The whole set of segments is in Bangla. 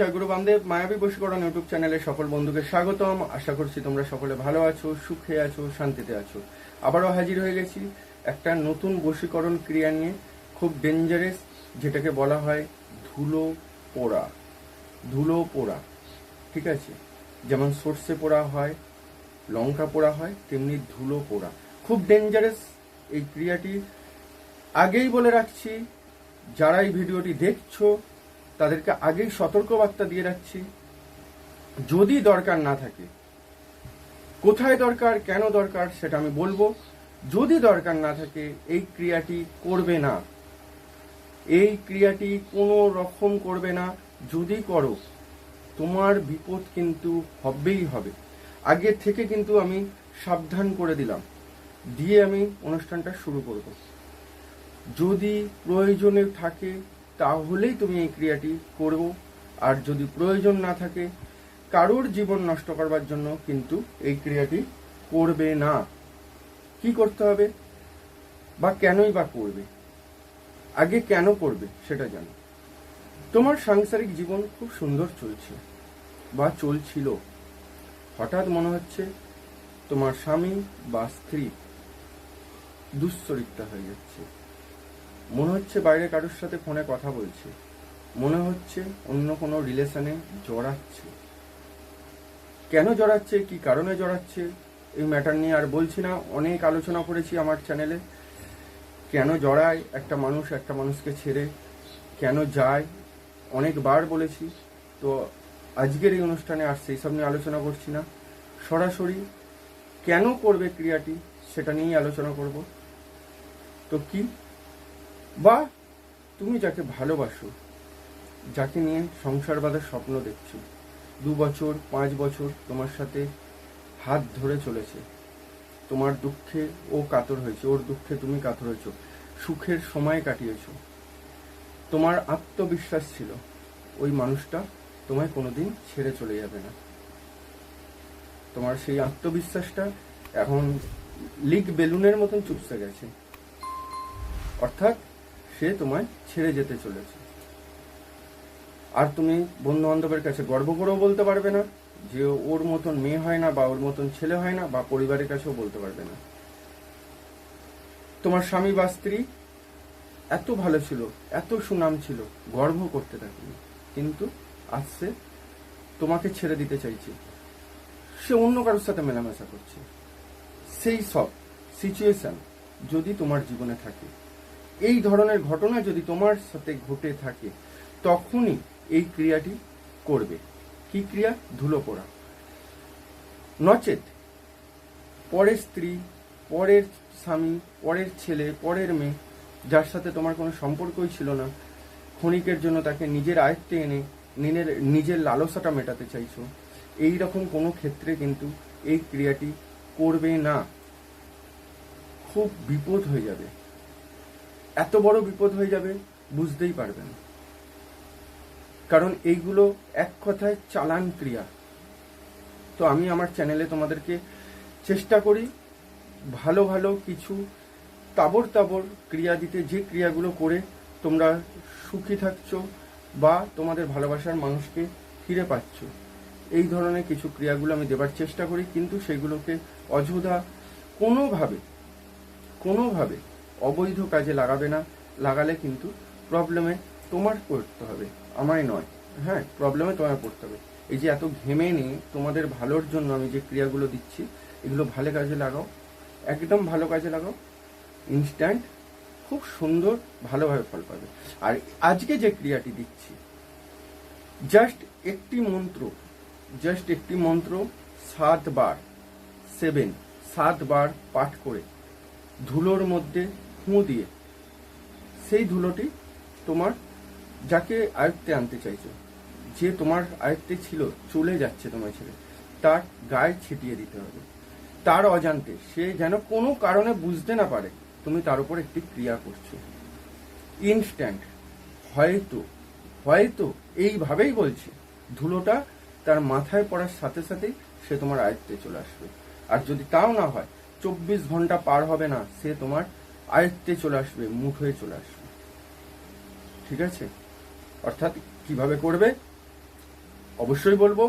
জয়গুরু বামদেব মায়াবী বশীকরণ ইউটিউব চ্যানেলে সকল বন্ধুকে স্বাগতম। আশা করছি তোমরা সকলে ভালো আছো, সুখে আছো, শান্তিতে আছো। আবারও হাজির হয়ে গেছি একটা নতুন বশীকরণ ক্রিয়া নিয়ে, খুব ডেঞ্জারাস যেটাকে বলা হয় ধুলো পোড়া। ধুলো পোড়া, ঠিক আছে? যেমন সর্ষে পোড়া হয়, লঙ্কা পোড়া হয়, তেমনি ধুলো পোড়া। খুব ডেঞ্জারাস এই ক্রিয়াটি। আগেই বলে রাখছি, যারা এই ভিডিওটি দেখছ তাদেরকে আগেই সতর্কবার্তা দিয়ে রাখছি। যদি দরকার না থাকে, কোথায় দরকার, কেন দরকার সেটা আমি বলব। যদি দরকার না থাকে, এই ক্রিয়াটি করবে না। এই ক্রিয়াটি কোনো রকম করবে না। যদি করো, তোমার বিপদ কিন্তু হবেই হবে। আগে থেকে কিন্তু আমি সাবধান করে দিলাম। দিয়ে আমি অনুষ্ঠানটা শুরু করব। যদি প্রয়োজনে থাকে তাহলেই তুমি এই ক্রিয়াটি করো আর যদি প্রয়োজন না থাকে, কারোর জীবন নষ্ট করবার জন্য কিন্তু এই ক্রিয়াটি করবে না। কি করতে হবে? বা কেনই বা করবে? আগে কেন করবে সেটা জানো। তোমার সাংসারিক জীবন খুব সুন্দর চলছে, বা চলছিল। হঠাৎ মনে হচ্ছে তোমার স্বামী বা স্ত্রী দুশ্চরিত্রা হয়ে যাচ্ছে। মনে হচ্ছে বাইরে কারোর সাথে ফোনে কথা বলছে। মনে হচ্ছে অন্য কোনো রিলেশনে জড়াচ্ছে। কেন জড়াচ্ছে? কি কারণে জড়াচ্ছে? এই ম্যাটার নিয়ে আর বলছি না। অনেক আলোচনা করেছি আমার চ্যানেলে। কেন জড়ায়? একটা মানুষ একটা মানুষকে ছেড়ে কেন যায়? অনেকবার বলেছি। তো আজকের এই অনুষ্ঠানে আর সেই সব নিয়ে আলোচনা করছি না। সরাসরি কেন করবে ক্রিয়াটি, সেটা নিয়েই আলোচনা করব। তো কি বা তুমি যাকে ভালোবাসো, যাকে নিয়ে সংসার বাঁধার স্বপ্ন দেখছ, দু বছর, পাঁচ বছর তোমার সাথে হাত ধরে চলেছে। তোমার দুঃখে ও কাতর হয়েছে, ওর দুঃখে তুমি কাতর হয়েছ, সুখের সময় কাটিয়েছ। তোমার আত্মবিশ্বাস ছিল, ওই মানুষটা তোমায় কোনোদিন ছেড়ে চলে যাবে না। তোমার সেই আত্মবিশ্বাসটা এখন লিক বেলুনের মতন চুপসে গেছে। অর্থাৎ সে তোমায় ছেড়ে যেতে চলেছে। আর তুমি বন্ধু বান্ধবের কাছে গর্ব করেও বলতে পারবে না যে ওর মতন মেয়ে হয় না বা ওর মতন ছেলে হয় না বা পরিবারের কাছেও বলতে পারবে না। তোমার স্বামী বা স্ত্রী এত ভালো ছিল, এত সুনাম ছিল, গর্ব করতে থাকবে কিন্তু আজ তোমাকে ছেড়ে দিতে চাইছে। সে অন্য কারোর সাথে মেলামেশা করছে। সেই সব সিচুয়েশন যদি তোমার জীবনে থাকে এই ধরনের ঘটনা যদি তোমার সাথে ঘটে থাকে, তখনই এই ক্রিয়াটি করবে। কি ক্রিয়া? ধুলো পড়া নচেত পরের স্ত্রী, পরের স্বামী, পরের ছেলে, পরের মেয়ে, যার সাথে তোমার কোনো সম্পর্কই ছিল না, ক্ষণিকের জন্য তাকে নিজের আয়ত্তে এনে নিজের নিজের লালসাটা মেটাতে চাইছো, এই রকম কোনো ক্ষেত্রে কিন্তু এই ক্রিয়াটি করবে না। খুব বিপদ হয়ে যাবে। এত বড় বিপদ হয়ে যাবে, বুঝতেই পারবে না। কারণ এইগুলো এক কথায় চালান ক্রিয়া। তো আমি আমার চ্যানেলে তোমাদেরকে চেষ্টা করি ভালো ভালো কিছু তাবর তাবর ক্রিয়া দিতে, যে ক্রিয়াগুলো করে তোমরা সুখী থাকছো বা তোমাদের ভালোবাসার মানুষকে ফিরে পাচ্ছ। এই ধরনের কিছু ক্রিয়াগুলো আমি দেবার চেষ্টা করি, কিন্তু সেগুলোকে অযথা কোনোভাবে কোনোভাবে অবৈধ কাজে লাগাবে না, লাগালে কিন্তু প্রবলেমে তোমার পড়তে হবে, আমায় নয়। হ্যাঁ প্রবলেমে তোমায় পড়তে হবে। এই যে এত ঘেমে নিয়ে তোমাদের ভালোর জন্য আমি যে ক্রিয়াগুলো দিচ্ছি, এগুলো ভালো কাজে লাগাও, একদম ভালো কাজে লাগাও ইনস্ট্যান্ট খুব সুন্দর ভালোভাবে ফল পাবে। আর আজকে যে ক্রিয়াটি দিচ্ছি জাস্ট একটি মন্ত্র জাস্ট একটি মন্ত্র, সাতবার সেভেন সাতবার পাঠ করে, ধুলোর মধ্যে ফুঁ দিয়ে। সেই ধুলোটি তোমার যাকে আয়ত্তে আনতে চাইছো। যে তোমার আয়ত্তে ছিল, চলে যাচ্ছে তোমার ছেলে তার গায়ে ছিটিয়ে দিতে হবে। তার অজান্তে সে যেন কোনো কারণে বুঝতে না পারে, তুমি তার উপর একটি ক্রিয়া করছ। ইনস্ট্যান্ট হয়তো হয়তো এইভাবেই বলছে। ধুলোটা তার মাথায় পড়ার সাথে সাথেই সে তোমার আয়ত্তে চলে আসবে। আর যদি তাও না হয়, চব্বিশ ঘণ্টা পার হবে না, সে তোমার আয়ত্তে চলে আসবে মুঠোয় চলে আসবে। ঠিক আছে? অর্থাৎ কীভাবে করবে? অবশ্যই বলব।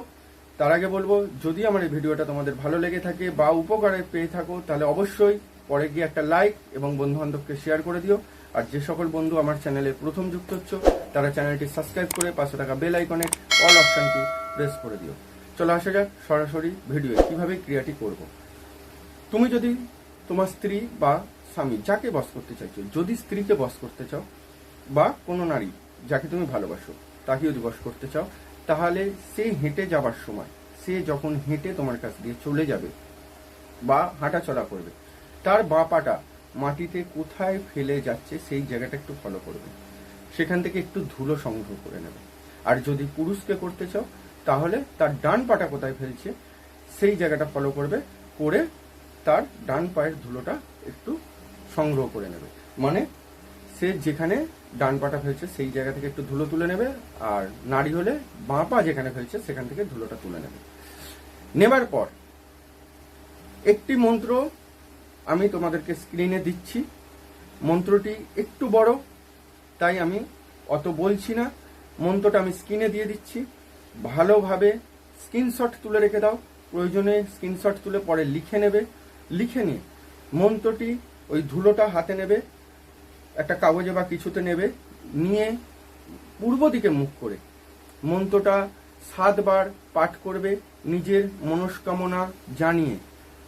তার আগে বলব, যদি আমার এই ভিডিওটা তোমাদের ভালো লেগে থাকে বা উপকারে পেয়ে থাকো, তাহলে অবশ্যই পরে গিয়ে একটা লাইক এবং বন্ধু বান্ধবকে শেয়ার করে দিও। আর যে সকল বন্ধু আমার চ্যানেলে প্রথম যুক্ত হচ্ছ, তারা চ্যানেলটি সাবস্ক্রাইব করে পাঁচশো টাকা বেল আইকনে অল অপশনটি প্রেস করে দিও। চলো আসা যাক সরাসরি ভিডিও কীভাবে ক্রিয়াটি করব। তুমি যদি তোমার স্ত্রী বা স্বামী, যাকে বস করতে চাইছো, যদি স্ত্রীকে বস করতে চাও, বা কোনো নারী যাকে তুমি ভালোবাসো তাকে যদি বস করতে চাও, তাহলে সে হেঁটে যাবার সময়, সে যখন হেঁটে তোমার কাছ দিয়ে চলে যাবে বা হাঁটাচলা করবে, তার বাঁ পাটা মাটিতে কোথায় ফেলে যাচ্ছে, সেই জায়গাটা একটু ফলো করবে। সেখান থেকে একটু ধুলো সংগ্রহ করে নেবে। আর যদি পুরুষকে করতে চাও, তাহলে তার ডান পাটা কোথায় ফেলছে, সেই জায়গাটা ফলো করবে, করে তার ডান পায়ের ধুলোটা একটু সংগ্রহ করে নেবে। মানে সে যেখানে ডান পাটা ফেলছে সেই জায়গা থেকে একটু ধুলো তুলে নেবে, আর নারী হলে বাঁ পা যেখানে ফেলছে সেখান থেকে ধুলোটা তুলে নেবে। নেবার পর একটি মন্ত্র আমি তোমাদেরকে স্ক্রিনে দিচ্ছি। মন্ত্রটি একটু বড়, তাই আমি অত বলছি না। মন্ত্রটা আমি স্ক্রিনে দিয়ে দিচ্ছি। ভালোভাবে স্ক্রিনশট তুলে রেখে দাও। প্রয়োজনে স্ক্রিনশট তুলে পরে লিখে নেবে। লিখে নিয়ে মন্ত্রটি ওই ধুলোটা হাতে নেবে, একটা কাগজে বা কিছুতে নেবে, নিয়ে পূর্ব দিকে মুখ করে মন্ত্রটা সাতবার পাঠ করবে নিজের মনস্কামনা জানিয়ে।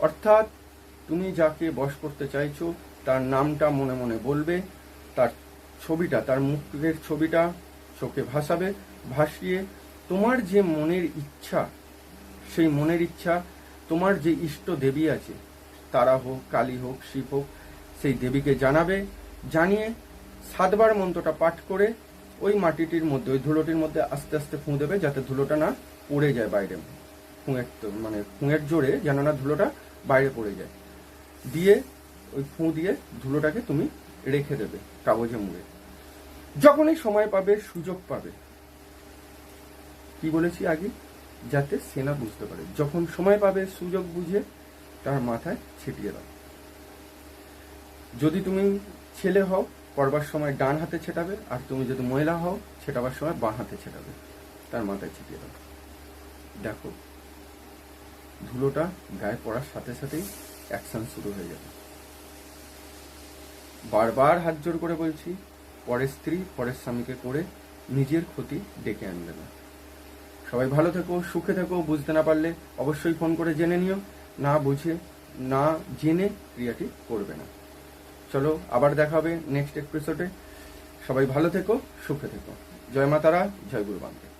অর্থাৎ তুমি যাকে বশ করতে চাইছো, তার নামটা মনে মনে বলবে, তার ছবিটা, তার মুখের ছবিটা চোখে ভাসাবে, ভাসিয়ে তোমার যে মনের ইচ্ছা, সেই মনের ইচ্ছা, তোমার যে ইষ্ট দেবী আছে, তারা হোক, কালী হোক, শিব হোক সেই দেবীকে জানাবে, জানিয়ে সাতবার মন্ত্রটা পাঠ করে ওই মাটিটির মধ্যে, ওই ধুলোটির মধ্যে আস্তে আস্তে ফুঁ দেবে যাতে ধুলোটা না পড়ে যায় বাইরে। ফুঁয়ের মানে ফুঁয়ের জোরে যেন না ধুলোটা বাইরে পড়ে যায়। দিয়ে ওই ফুঁ দিয়ে ধুলোটাকে তুমি রেখে দেবে কাগজে মুড়ে। যখনই সময় পাবে, সুযোগ পাবে। কি বলেছি আগে? যাতে সেনা বুঝতে পারে। যখন সময় পাবে, সুযোগ বুঝে তার মাথায় ছিটিয়ে দাও। যদি তুমি ছেলে হও করবার সময় ডান হাতে ছেটাবে, আর তুমি যদি মহিলা হও, ছেটাবার সময় বাঁ হাতে ছেটাবে। তার মাথায় ছিটিয়ে দাও। দেখো, ধুলোটা গায়ে পড়ার সাথে সাথেই অ্যাকশন শুরু হয়ে যাবে। বারবার হাত জোর করে বলছি, পরের স্ত্রী, পরের স্বামীকে করে নিজের ক্ষতি ডেকে আনবে না। সবাই ভালো থেকো, সুখে থেকো, বুঝতে না পারলে অবশ্যই ফোন করে জেনে নিও। না বুঝে, না জেনে ক্রিয়াটি করবে না। চলো আবার দেখা হবে নেক্সট এপিসোডে সবাই ভালো থেকো, সুখে থেকো। জয় মাতারা জয় গুরু বান্ধব